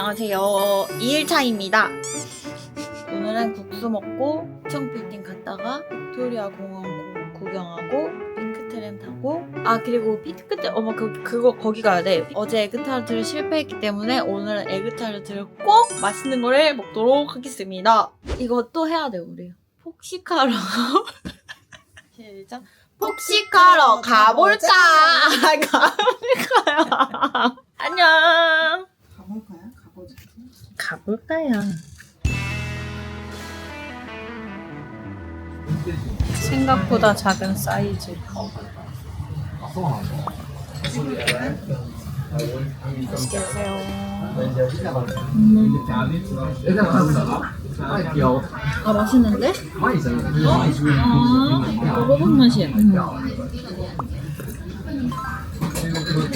안녕하세요. 2일차입니다. 오늘은 국수 먹고 시청 빌딩 갔다가 빅토리아 공원 고- 구경하고 핑크트램 타고 아 그리고 핑크트램 어머 그, 그거 거기 가야 돼. 어제 에그타르트를 실패했기 때문에 오늘은 에그타르트를 꼭 맛있는 거를 먹도록 하겠습니다. 또 해야 돼 우리. 폭식하러 시작. 폭식하러 가볼까? 가볼까요? 가볼까요? 생각보다 작은 사이즈. 맛있게 드세요. 음. 아 맛있는데? 아 먹어본 맛이야.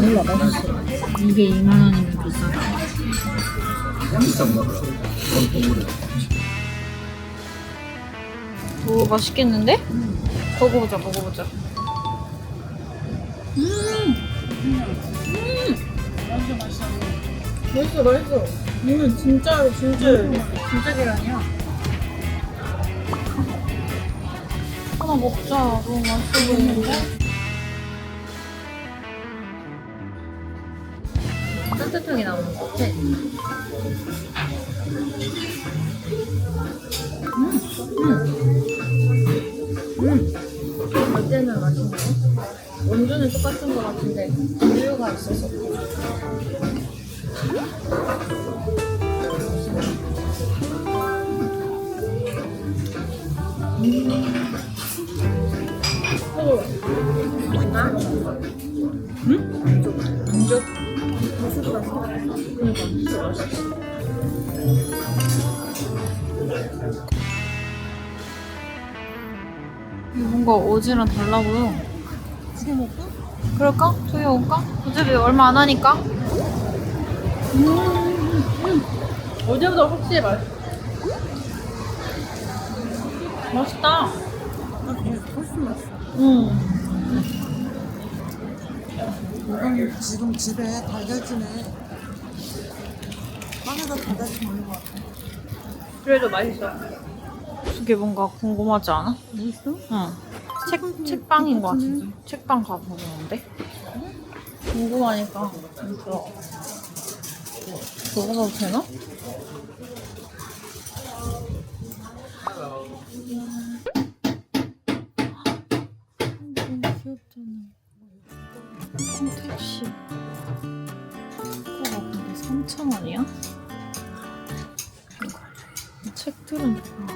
몰라 맛있어. 이게 2만 원이면 비싸다. 오 맛있겠는데? 먹어보자 먹어보자. 맛있어 맛있어. 이건 진짜 진짜 진짜 계란이야. 하나 먹자. 너무 맛있어 보이는데? 따뜻하게 나오는 것 같아. 어제는 맛있네. 원주는 똑같은 것 같은데 우유가 있어서. 안쪽 그러니까 진짜 맛있어. 뭔가 어제랑 달라 보여. 지금 먹고? 그럴까? 저기 올까? 어차피 얼마 안 하니까. 어제보다 확실히 맛있어. 맛있다. 아. 훨씬 맛있어. 응. 이건 지금 집에 달걀찜에 빵에다 달걀찜 올린 것 같아. 그래도 맛있어. 이게 뭔가 궁금하지 않아? 맛있어? 응. 책, 책방인 것 같은데. 책방 가보는데? 궁금하니까. 들어. 들어가도 되나?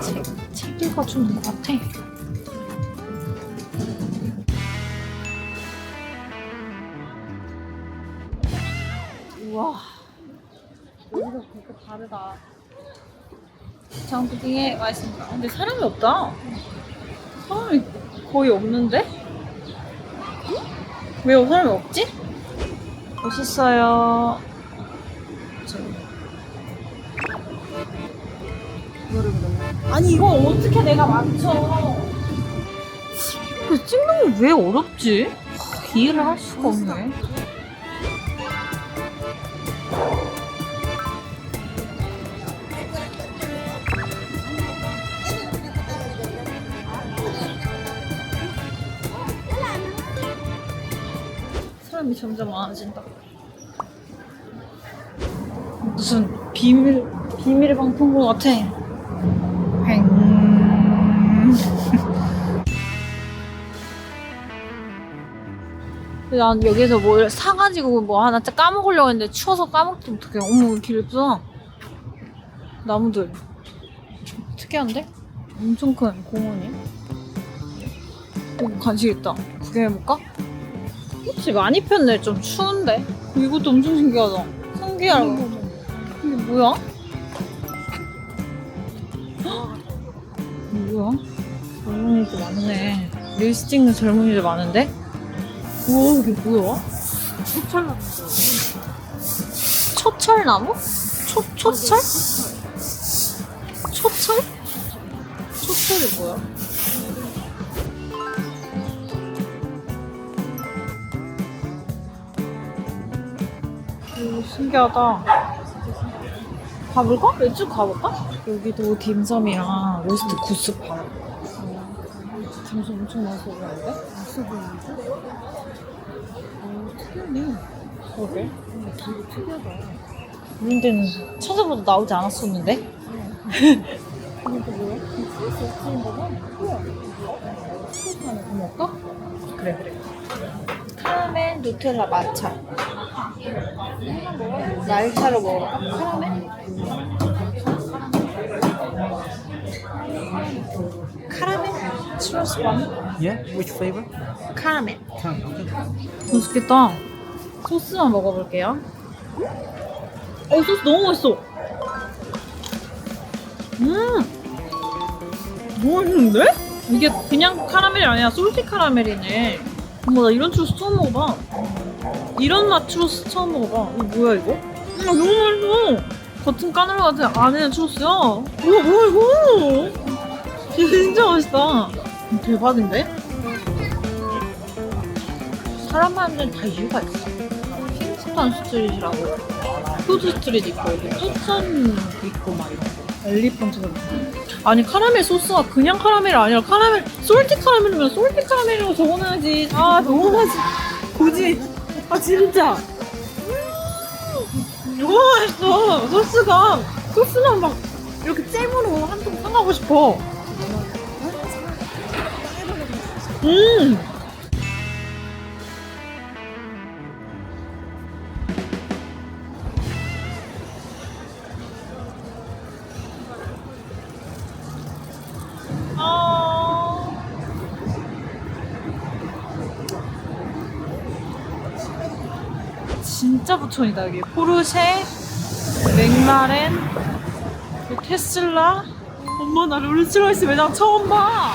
책, 책 읽어주는 것 같아. 우와. 여기가 그렇게 다르다. 장부딩에 와 있습니다. 근데 사람이 없다. 사람이 거의 없는데? 왜 사람이 없지? 멋있어요. 저기. 이거를. 아니 이거 어떻게 내가 맞춰? 그 찍는 게왜 어렵지? 이해를 할 수가 없네. 사람이 점점 많아진다. 무슨 비밀 비밀 방송국 같아. 난 여기서 뭐 사가지고 뭐 하나 짜 까먹으려고 했는데 추워서 까먹지 못해. 어머 길 예쁘다. 나무들. 특이한데? 엄청 큰 공원이. 여기 간식 있다. 구경해볼까? 그치 많이 폈네. 좀 추운데. 이것도 엄청 신기하다. 신기하다. 이게 뭐야? 헉! 뭐야? 젊은이들 많네. 릴스 찍는 젊은이들 많은데? 우와 이게 뭐야? 초철나무. 초철나무? 초, 초철? 초철? 초철이 뭐야? 오, 신기하다. 가볼까? 이쪽 가볼까? 여기도 딤섬이랑 로스트 구스 팔아. 딤섬 엄청 맛있어 보이는데? 있어 보이는데? 어, 특이하네. 그러게. 어, 되게 특이하다. 이런 데는 찾아봐도 나오지 않았었는데? 이게 뭐야? 스위스. 스위스 먹을까? 그래 그래. 카라멜 누텔라 마차. 날차로 먹어볼까? 카라멜? 카라멜? 추러스 밤? Yeah, which flavor? 카라멜. Okay. 맛있겠다. 소스만 먹어볼게요. 어, 소스 너무 맛있어. 음! 너무 맛있는데? 이게 그냥 카라멜이 아니라 솔티 카라멜이네. 어머, 나 이런 추러스 처음 먹어봐. 이런 맛 추러스 처음 먹어봐. 이거 뭐야, 이거? 음, 너무 맛있어. 겉은 까놀 같은 안에는 추러스야. 우와, 뭐야, 이거? 진짜 맛있다. 대박인데? 사람 많은 데는 다 이유가 있어. 킹스턴 스트릿이라고. 푸드 스트릿 있고, 여기 있고, 막 이런 거. 엘리펀트도. 아니, 카라멜 소스가 그냥 카라멜이 아니라 카라멜, 솔티 카라멜이면 솔티 카라멜이라고 적어놔야지. 아, 너무 맛있어. 굳이. 아, 진짜. 음, 너무 맛있어. 소스가. 소스만 막 이렇게 잼으로 한통 사가고 싶어. 음! 진짜 부촌이다 여기 포르쉐, 맥라렌, 그리고 테슬라. 엄마 나 롤스로이스 매장 처음 봐.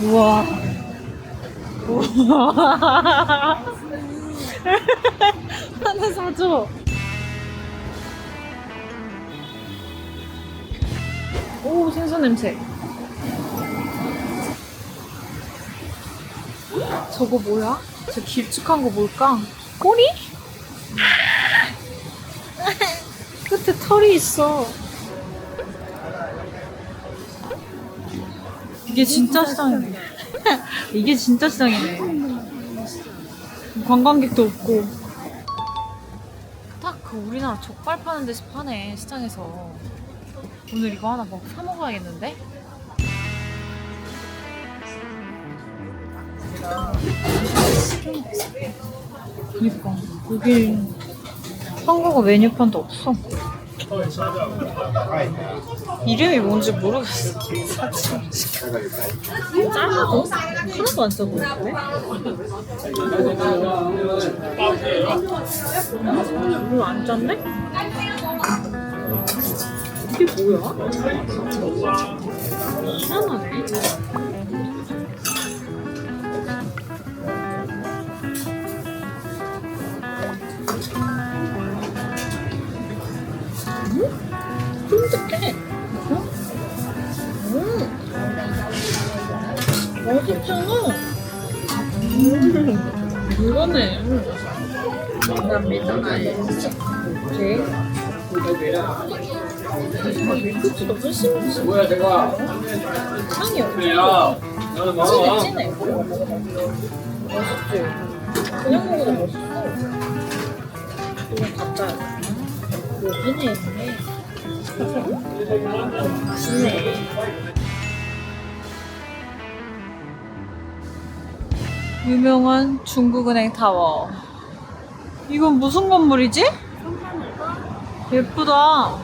우와. 우와. 하나 사줘. 오 생선 냄새. 저거 뭐야? 저 길쭉한 거 뭘까? 꼬리? 끝에 털이 있어. 이게 진짜 시장이네. 이게 진짜 시장이네. 관광객도 없고. 딱 그 우리나라 족발 파는 데서 파네 시장에서. 오늘 이거 하나 먹, 사 먹어야겠는데? 그니까 여기 한국어 메뉴판도 없어 이름이 뭔지 모르겠어 짧아도? 하나도 안 써보이는데? 별로 안 짠데? 이게 뭐야? 이상하네. 맛있잖아. 음. 이거네. 감사합니다. 오케이. 아, 밀크티가 맛있어. 뭐야 내가 향이 없어. 야 진해 진해. 멋있지. 그냥 먹어도 멋있어. 이거 가짜. 여기네 있네. 맛있네. 유명한 중국은행 타워. 이건 무슨 건물이지? 예쁘다.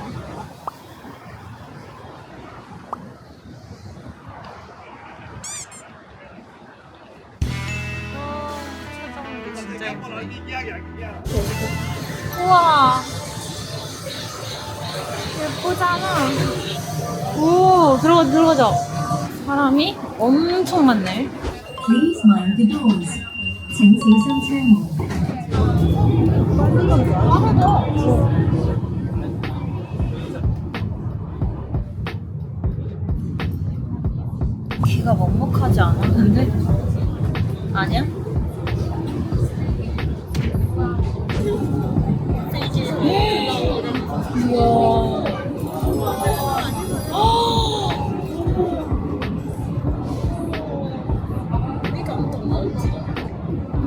우와. 예쁘잖아. 오, 들어가, 들어가자. 사람이 엄청 많네. Please mind the doors. 생생성 차용. 귀가 먹먹하지 않아요.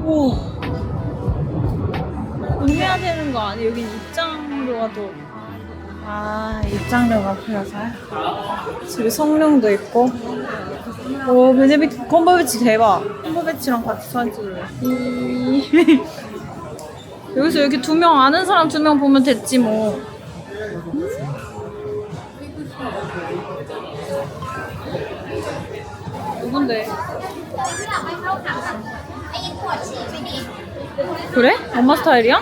우와. 구매해야 되는 거 아니야? 여긴 입장료가 더. 아, 입장료가 필요해서요? 집에 성룡도 있고. 오, 베네딕트 컴버배치 대박. 컴버배치랑 같이 사진 찍을래. 이... 여기서 이렇게 두 명 아는 사람 두 명 보면 됐지 뭐. 누군데? 그래? 엄마 스타일이야?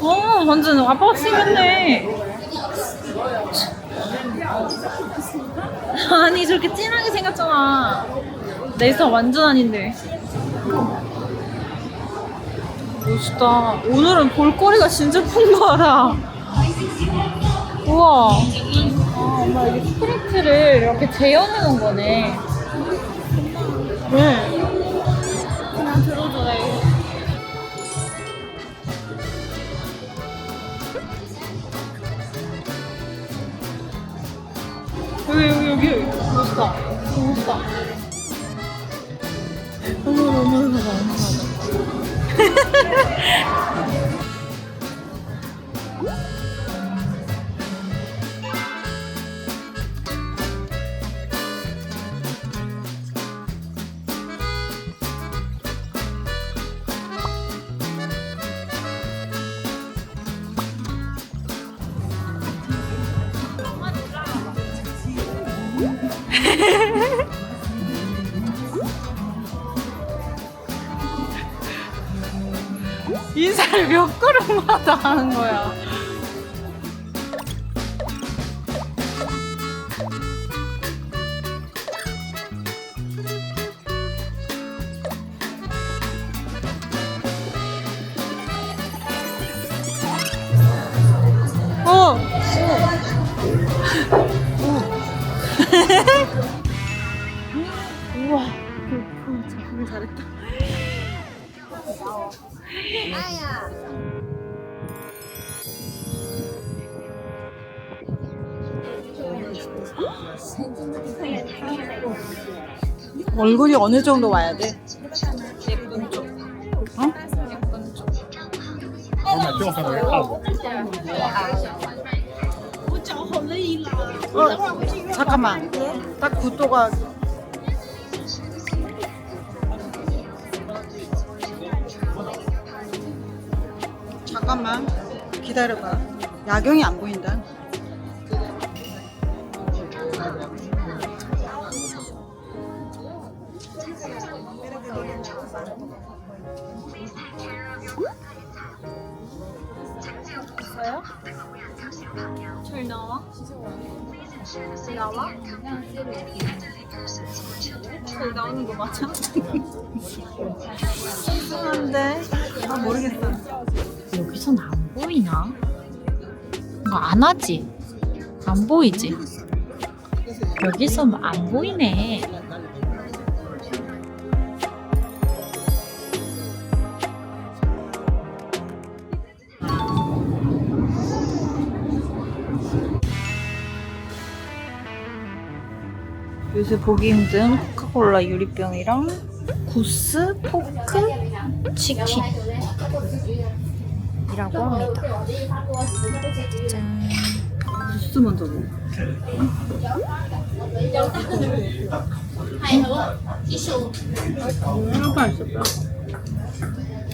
어, 완전 아빠가 생겼네. 아니 저렇게 진하게 생겼잖아. 내 스타일 완전 아닌데. 멋있다. 오늘은 볼거리가 진짜 풍부하다 우와. 아 엄마 여기 스트리트를 이렇게 재현해 놓은 거네. 네 여기 멋있다 멋있다 어머 어머 어머 어 하는 거야 얼굴이 어느 정도 와야 돼? 예쁜 쪽. 어? 예쁜 쪽. 어, 잠깐만. 딱 구도가 잠깐만 기다려봐. 야경이 안 보인다. 나와? 잘 나오는 거 맞아? 이상한데? 아 모르겠어. 여기선 안 보이나? 이거 안 하지? 안 보이지? 여기선 안 보이네. 요새 보기 힘든 코카콜라 유리병이랑 구스 포크 치킨이라고 합니다. 짠. 주스 먼저 먹어. 하나가 있었다.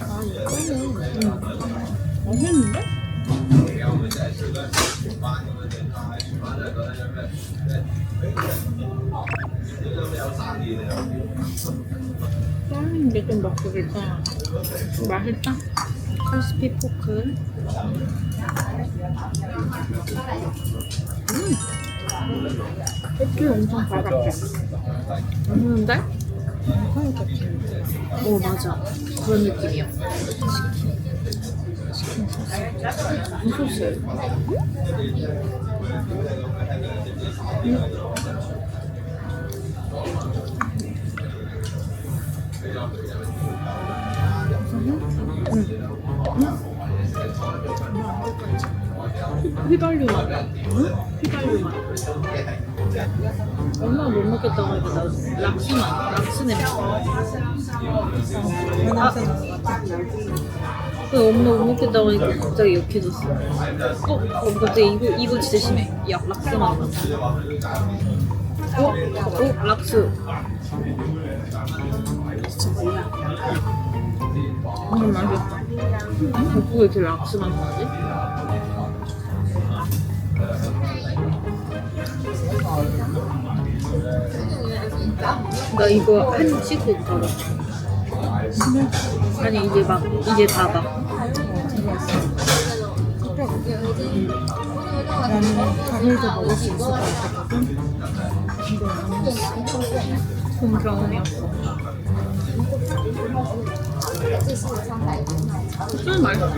아, 이거는. 응. 맛있는데? 썰는 게좀 먹고 괜찮아. 맛있다. 크리스피 포크. 껍질 엄청 바삭해. 맛있는데? 오, 맞아. 그런 느낌이야. 무슨 소스? 휘발유 맛. 휘발유 맛. 엄마 못 먹겠다고 하니까 나 락스 맛. 락스 냄새. 그 엄마 못 먹겠다고 하니까 갑자기 욕해졌어. 어? 어 갑자기 이거 이거 진짜 심해. 야 락스 맛. 어? 어? 락스. 진짜 뭐야? 음 맛있다. 어, 왜 이렇게 락스 맛 나지? 나 이거 한 씻고 가봐. 아니 이제 막 이제 봐봐. 나는 당일도 먹을 수 있을 것 같거든. 좋은 경험이었어. 좀 맛있어.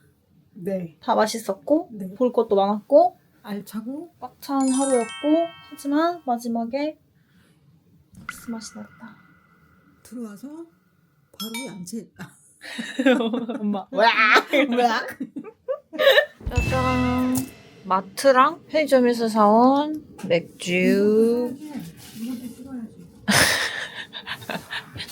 네. 다 맛있었고 네. 볼 것도 많았고 알차고 꽉찬 하루였고 하지만 마지막에 락스 맛이 났다. 들어와서 바로 양치했다. 엄마 와 뭐야? 짜잔 마트랑 편의점에서 사온 맥주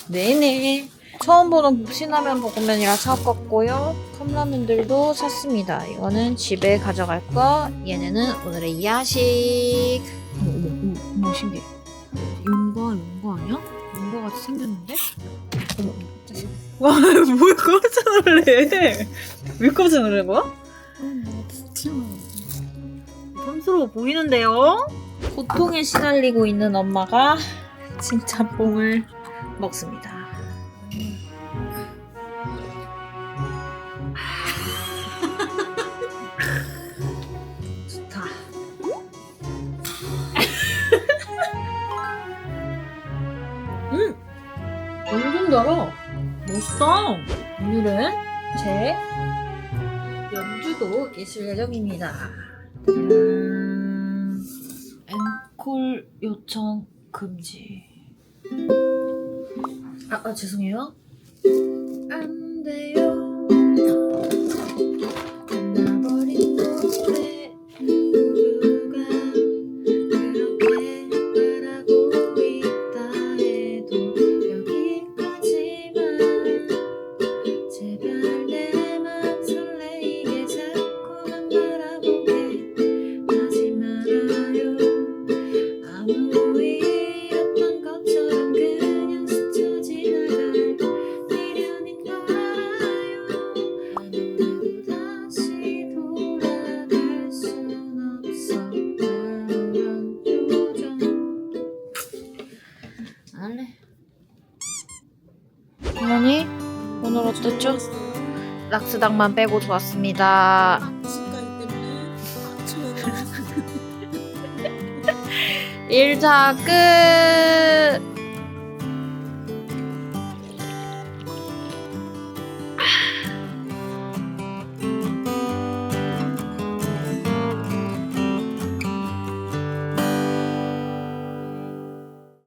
네네 처음 보는 신라면 볶음면이라 사왔고요 컵라면들도 샀습니다 이거는 집에 가져갈 거 얘네는 오늘의 야식 어머 어머 어머 어머 신기해 용과 용과 아니야? 용과 같이 생겼는데? 어머 갑자기 와, 뭐야, 깜짝 놀래. 왜 깜짝 놀란 거야? 촌스러워 보이는데요? 고통에 시달리고 있는 엄마가 진짜 뽕을 먹습니다. 완전 달아. 멋있다. 오늘은 제 연주도 있을 예정입니다. 음, 앵콜 요청 금지. 아, 아 죄송해요. 안 돼요. 락스당만 빼고 좋았습니다. 시간이 때문에 맞춰야 1차 끝!